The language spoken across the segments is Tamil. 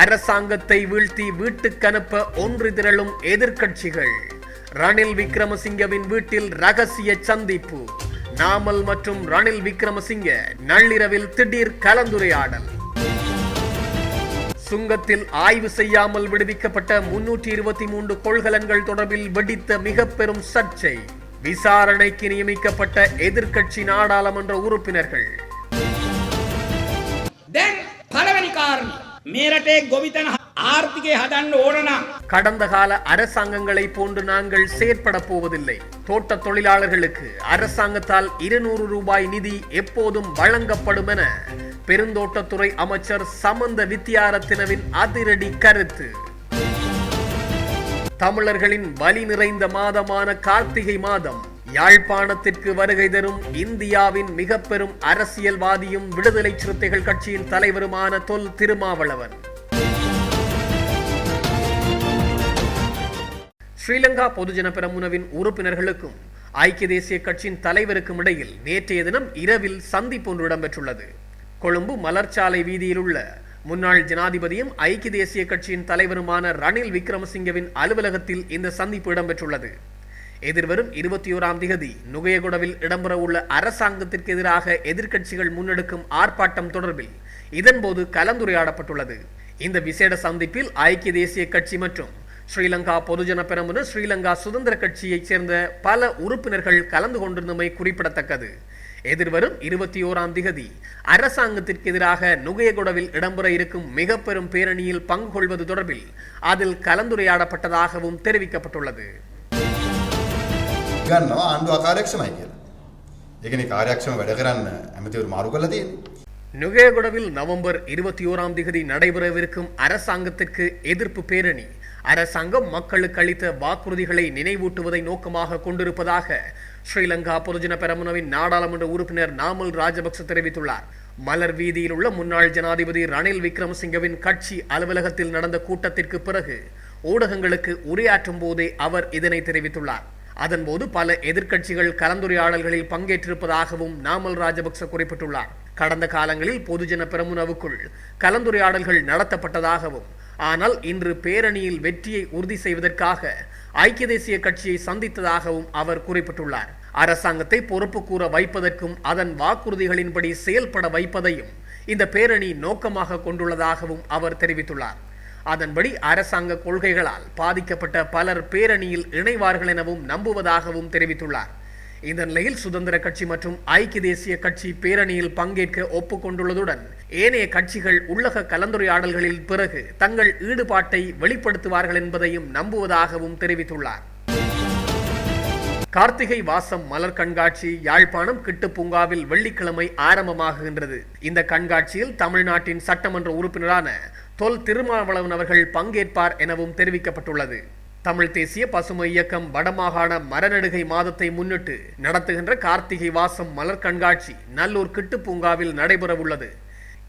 அரசாங்கத்தை வீழ்த்தி வீட்டுக்கு அனுப்ப ஒன்று திரளும் எதிர்கட்சிகள் ரணில் விக்ரமசிங்கவின் வீட்டில் ரகசிய சந்திப்பு. நாமல் மற்றும் ரணில் விக்ரமசிங்க நள்ளிரவில் திடீர் கலந்துரையாடல். சுங்கத்தில் ஆய்வு செய்யாமல் விடுவிக்கப்பட்ட முன்னூற்றி இருபத்தி மூன்று கொள்கலன்கள் தொடர்பில் வெடித்த மிக பெரும் சர்ச்சை. விசாரணைக்கு நியமிக்கப்பட்ட எதிர்க்கட்சி நாடாளுமன்ற உறுப்பினர்கள். மேரட்டே கோவிந்தன் ஆர்த்திகை ஹதன் ஓடனா. கடந்த கால அரசாங்கங்களை போன்று நாங்கள் செயற்பட போவதில்லை. தோட்ட தொழிலாளர்களுக்கு அரசாங்கத்தால் இருநூறு ரூபாய் நிதி எப்போதும் வழங்கப்படும் என பெருந்தோட்டத்துறை அமைச்சர் சமந்த வித்தியாரத்தினவின் அதிரடி கருத்து. தமிழர்களின் வலி நிறைந்த மாதமான கார்த்திகை மாதம் யாழ்ப்பாணத்திற்கு வருகை தரும் இந்தியாவின் மிக பெரும் அரசியல்வாதியும் விடுதலை சிறுத்தைகள் கட்சியின் தலைவருமான தொல் திருமாவளவன். ஸ்ரீலங்கா பொதுஜன பெரமுனவின் உறுப்பினர்களுக்கும் ஐக்கிய தேசிய கட்சியின் தலைவருக்கும் இடையில் நேற்றைய தினம் இரவில் சந்திப்பு ஒன்று இடம்பெற்றுள்ளது. கொழும்பு மலர்ச்சாலை வீதியில் உள்ள முன்னாள் ஜனாதிபதியும் ஐக்கிய தேசிய கட்சியின் தலைவருமான ரணில் விக்ரமசிங்கவின் அலுவலகத்தில் இந்த சந்திப்பு இடம்பெற்றுள்ளது. எதிர்வரும் இருபத்தி ஓராம் திகதி. நுகையகுடவில் இடம்பெறவுள்ள அரசாங்கத்திற்கு எதிராக எதிர்க்கட்சிகள் முன்னெடுக்கும் ஆர்ப்பாட்டம் தொடர்பில் இதன்போது கலந்துரையாடப்பட்டுள்ளது. இந்த விசேட சந்திப்பில் ஐக்கிய தேசிய கட்சி மற்றும் ஸ்ரீலங்கா பொதுஜன பெரமுன ஸ்ரீலங்கா சுதந்திர கட்சியைச் சேர்ந்த பல உறுப்பினர்கள் கலந்து கொண்டிருந்தமை குறிப்பிடத்தக்கது. எதிர்வரும் இருபத்தி ஓராம் திகதி அரசாங்கத்திற்கு எதிராக நுகையகுடவில் இடம்பெற இருக்கும் மிக பெரும் பேரணியில் பங்கு கொள்வது தொடர்பில் அதில் கலந்துரையாடப்பட்டதாகவும் தெரிவிக்கப்பட்டுள்ளது. ගන්නවා ආණ්ඩුව අකාර්යක්ෂමයි කියලා. ඒකනේ කාර්යක්ෂම වැඩ කරන්න ඇමතිවරු මාරු කරලා තියෙන්නේ. நுகையகுடவில் நவம்பர் இருபத்தி ஓராம் திகதி நடைபெறவிருக்கும் அரசாங்கத்திற்கு எதிர்ப்பு பேரணி அரசாங்கம் மக்களுக்கு அளித்த வாக்குறுதிகளை நினைவூட்டுவதை நோக்கமாக கொண்டிருப்பதாக ஸ்ரீலங்கா பொதுஜன பெரமுனவின் நாடாளுமன்ற உறுப்பினர் நாமல் ராஜபக்ச தெரிவித்துள்ளார் மலர் வீதியில் உள்ள முன்னாள் ஜனாதிபதி ரணில் விக்ரமசிங்கவின் கட்சி அலுவலகத்தில் நடந்த கூட்டத்திற்கு பிறகு ஊடகங்களுக்கு உரையாற்றும் போதே அவர் இதனை தெரிவித்துள்ளார் அதன்போது பல எதிர்க்கட்சிகள் கலந்துரையாடல்களில் பங்கேற்றிருப்பதாகவும் நாமல் ராஜபக்ச குறிப்பிட்டுள்ளார். கடந்த காலங்களில் பொதுஜன பெரமுனவுக்குள் கலந்துரையாடல்கள் நடத்தப்பட்டதாகவும் ஆனால் இன்று பேரணியில் வெற்றியை உறுதி செய்வதற்காக ஐக்கிய தேசிய கட்சியை சந்தித்ததாகவும் அவர் குறிப்பிட்டுள்ளார். அரசாங்கத்தை பொறுப்பு கூற வைப்பதற்கும் அதன் வாக்குறுதிகளின்படி செயல்பட வைப்பதையும் இந்த பேரணி நோக்கமாக கொண்டுள்ளதாகவும் அவர் தெரிவித்துள்ளார். அதன்படி அரசாங்க கொள்கைகளால் பாதிக்கப்பட்ட பலர் பேரணியில் இணைவார்கள் எனவும் நம்புவதாகவும் தெரிவித்துள்ளார். இந்த நிலையில் சுதந்திர கட்சி மற்றும் ஐக்கிய தேசிய கட்சி பேரணியில் பங்கேற்க ஒப்புக்கொண்டுள்ளதுடன் ஏனைய கட்சிகள் உள்ளக கலந்துரையாடல்களில் பிறகு தங்கள் ஈடுபாட்டை வெளிப்படுத்துவார்கள் என்பதையும் நம்புவதாகவும் தெரிவித்துள்ளார். கார்த்திகை வாசம் மலர் கண்காட்சி யாழ்ப்பாணம் கிட்டு பூங்காவில் வெள்ளிக்கிழமை ஆரம்பமாகுகின்றது இந்த கண்காட்சியில் தமிழ்நாட்டின் சட்டமன்ற உறுப்பினரான தொல் திருமாவளவன் அவர்கள் பங்கேற்பார் எனவும் தெரிவிக்கப்பட்டுள்ளது. தமிழ் தேசிய பசுமை இயக்கம் வடமாகாண மரநடுகை மாதத்தை முன்னிட்டு நடத்துகின்ற கார்த்திகை வாசம் மலர் கண்காட்சி நல்லூர் கிட்டு பூங்காவில் நடைபெறவுள்ளது.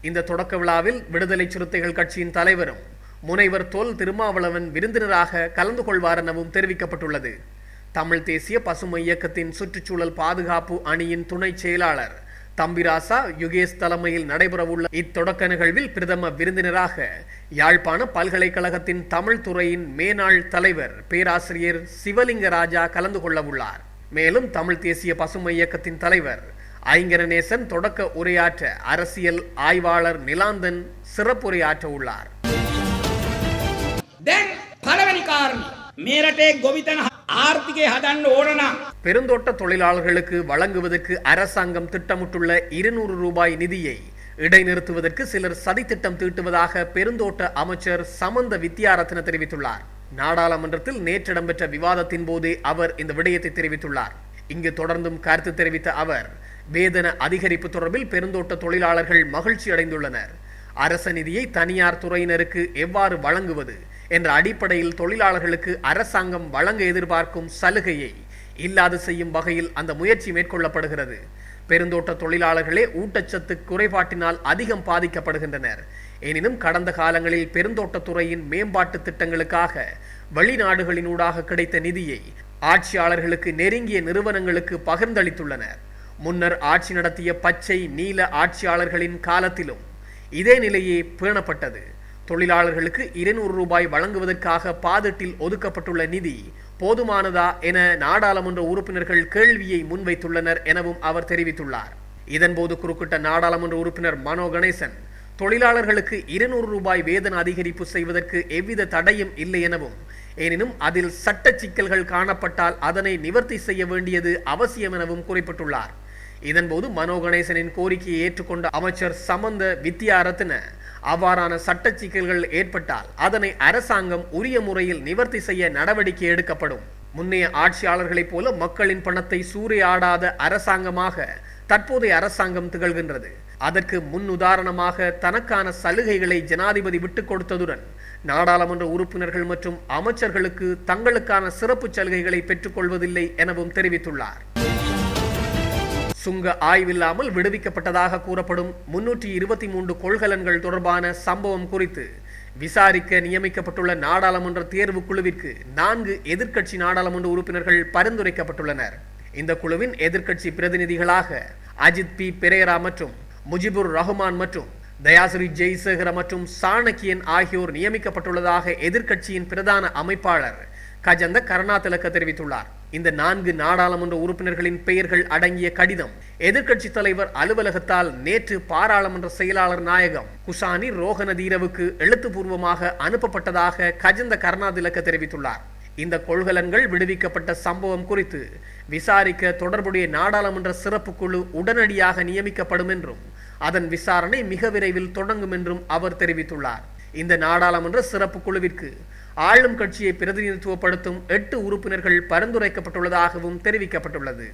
இந்த தொடக்க விழாவில் விடுதலை சிறுத்தைகள் கட்சியின் தலைவரும் முனைவர் தொல் திருமாவளவன் விருந்தினராக கலந்து கொள்வார் எனவும் தெரிவிக்கப்பட்டுள்ளது. தமிழ் தேசிய பசுமை இயக்கத்தின் சுற்றுச்சூழல் பாதுகாப்பு அணியின் துணை செயலாளர் தம்பிராசா யுகேஷ் தலைமையில் நடைபெறவுள்ள இத்தொடக்க நிகழ்வில் பிரதம விருந்தினராக யாழ்ப்பாண பல்கலைக்கழகத்தின் தமிழ் துறையின் மேனாள் தலைவர் பேராசிரியர் சிவலிங்க ராஜா கலந்து கொள்ளவுள்ளார். மேலும் தமிழ் தேசிய பசுமை இயக்கத்தின் தலைவர் ஐங்கரநேசன் தொடக்க உரையாற்ற அரசியல் ஆய்வாளர் நிலாந்தன் சிறப்புரையாற்ற உள்ளார். ஆர்த்திகை ஹதன் ஓடனா. பெருந்தோட்ட தொழிலாளர்களுக்கு வழங்குவதற்கு அரசாங்கம் திட்டமிட்டுள்ள இருநூறு ரூபாய் நிதியை இடைநிறுத்துவதற்கு சிலர் சதித்திட்டம் தீட்டுவதாக பெருந்தோட்ட அமைச்சர் சமந்த வித்யாரத்ன தெரிவித்துள்ளார். நாடாளுமன்றத்தில் நேற்று இடம்பெற்ற விவாதத்தின் போது அவர் இந்த விடயத்தை தெரிவித்துள்ளார். இங்கு தொடர்ந்தும் கருத்து தெரிவித்த அவர் வேதன அதிகரிப்பு தொடர்பில் பெருந்தோட்ட தொழிலாளர்கள் மகிழ்ச்சி அடைந்துள்ளனர் அரச நிதியை தனியார் துறையினருக்கு எவ்வாறு வழங்குவது என்ற அடிப்படையில் தொழிலாளர்களுக்கு அரசாங்கம் வழங்க எதிர்பார்க்கும் சலுகையை இல்லாது செய்யும் வகையில் அந்த முயற்சி மேற்கொள்ளப்படுகிறது. பெருந்தோட்ட தொழிலாளர்களே ஊட்டச்சத்து குறைபாட்டினால் அதிகம் பாதிக்கப்படுகின்றனர். எனினும் கடந்த காலங்களில் பெருந்தோட்டத்துறையின் மேம்பாட்டு திட்டங்களுக்காக வெளிநாடுகளினூடாக கிடைத்த நிதியை ஆட்சியாளர்களுக்கு நெருங்கிய நிறுவனங்களுக்கு பகிர்ந்தளித்துள்ளனர். முன்னர் ஆட்சி நடத்திய பச்சை நீல ஆட்சியாளர்களின் காலத்திலும் இதே நிலையே பேணப்பட்டது. தொழிலாளர்களுக்கு இருநூறு ரூபாய் வழங்குவதற்காக பாதட்டில் ஒதுக்கப்பட்டுள்ள நிதி போதுமானதா என நாடாளுமன்ற உறுப்பினர்கள் கேள்வியை முன்வைத்துள்ளனர் எனவும் அவர் தெரிவித்துள்ளார். இதன்போது குறுக்கிட்ட நாடாளுமன்ற உறுப்பினர் மனோ கணேசன் தொழிலாளர்களுக்கு இருநூறு ரூபாய் வேதன அதிகரிப்பு செய்வதற்கு எவ்வித தடையும் இல்லை எனவும் எனினும் அதில் சட்ட சிக்கல்கள் காணப்பட்டால் அதனை நிவர்த்தி செய்ய வேண்டியது அவசியம் எனவும் குறிப்பிட்டுள்ளார். இதன்போது மனோ கணேசனின் கோரிக்கையை ஏற்றுக்கொண்ட அமைச்சர் சமந்த வித்யாரத்ன அவ்வாறான சட்ட சிக்கல்கள் ஏற்பட்டால் அதனை அரசாங்கம் உரிய முறையில் நிவர்த்தி செய்ய நடவடிக்கை எடுக்கப்படும். முன்னைய ஆட்சியாளர்களைப் போல மக்களின் பணத்தை சூறையாடாத அரசாங்கமாக தற்போதைய அரசாங்கம் திகழ்கின்றது. அதற்கு முன் உதாரணமாக தனக்கான சலுகைகளை ஜனாதிபதி விட்டுக் கொடுத்ததுடன் நாடாளுமன்ற உறுப்பினர்கள் மற்றும் அமைச்சர்களுக்கு தங்களுக்கான சிறப்பு சலுகைகளை பெற்றுக்கொள்வதில்லை எனவும் தெரிவித்துள்ளார். சுங்க ஆய்வில்லாமல் விடுவிக்கப்பட்டதாக கூறப்படும் முன்னூற்றி இருபத்தி மூன்று கொள்கலன்கள் தொடர்பான சம்பவம் குறித்து விசாரிக்க நியமிக்கப்பட்டுள்ள நாடாளுமன்ற தேர்வு குழுவிற்கு நான்கு எதிர்க்கட்சி நாடாளுமன்ற உறுப்பினர்கள் பரிந்துரைக்கப்பட்டுள்ளனர். இந்த குழுவின் எதிர்க்கட்சி பிரதிநிதிகளாக அஜித் பி. பெரேரா மற்றும் முஜிபுர் ரஹ்மான் மற்றும் தயாசிரி ஜெய்சேகர மற்றும் சாணக்கியன் ஆகியோர் நியமிக்கப்பட்டுள்ளதாக எதிர்க்கட்சியின் பிரதான அமைப்பாளர் கஜந்த கருணாதிலக்க தெரிவித்துள்ளார். இந்த நான்கு நாடாளுமன்ற உறுப்பினர்களின் பெயர்கள் அடங்கிய கடிதம் எதிர்க்கட்சி தலைவர் அலுவலகத்தால் நேற்று பாராளுமன்ற செயலாளர் நாயகம் குசானி ரோகனதீரவுக்கு எழுத்துப்பூர்வமாக அனுப்பப்பட்டதாக கஜந்த கருணாதிலக்க தெரிவித்துள்ளார். இந்த கொள்கலன்கள் விடுவிக்கப்பட்ட சம்பவம் குறித்து விசாரிக்க தொடர்புடைய நாடாளுமன்ற சிறப்பு குழு உடனடியாக நியமிக்கப்படும் என்றும் அதன் விசாரணை மிக விரைவில் தொடங்கும் என்றும் அவர் தெரிவித்துள்ளார். இந்த நாடாளுமன்ற சிறப்பு குழுவிற்கு ஆளும் கட்சியை பிரதிநிதித்துவப்படுத்தும் எட்டு உறுப்பினர்கள் பரிந்துரைக்கப்பட்டுள்ளதாகவும் தெரிவிக்கப்பட்டுள்ளது.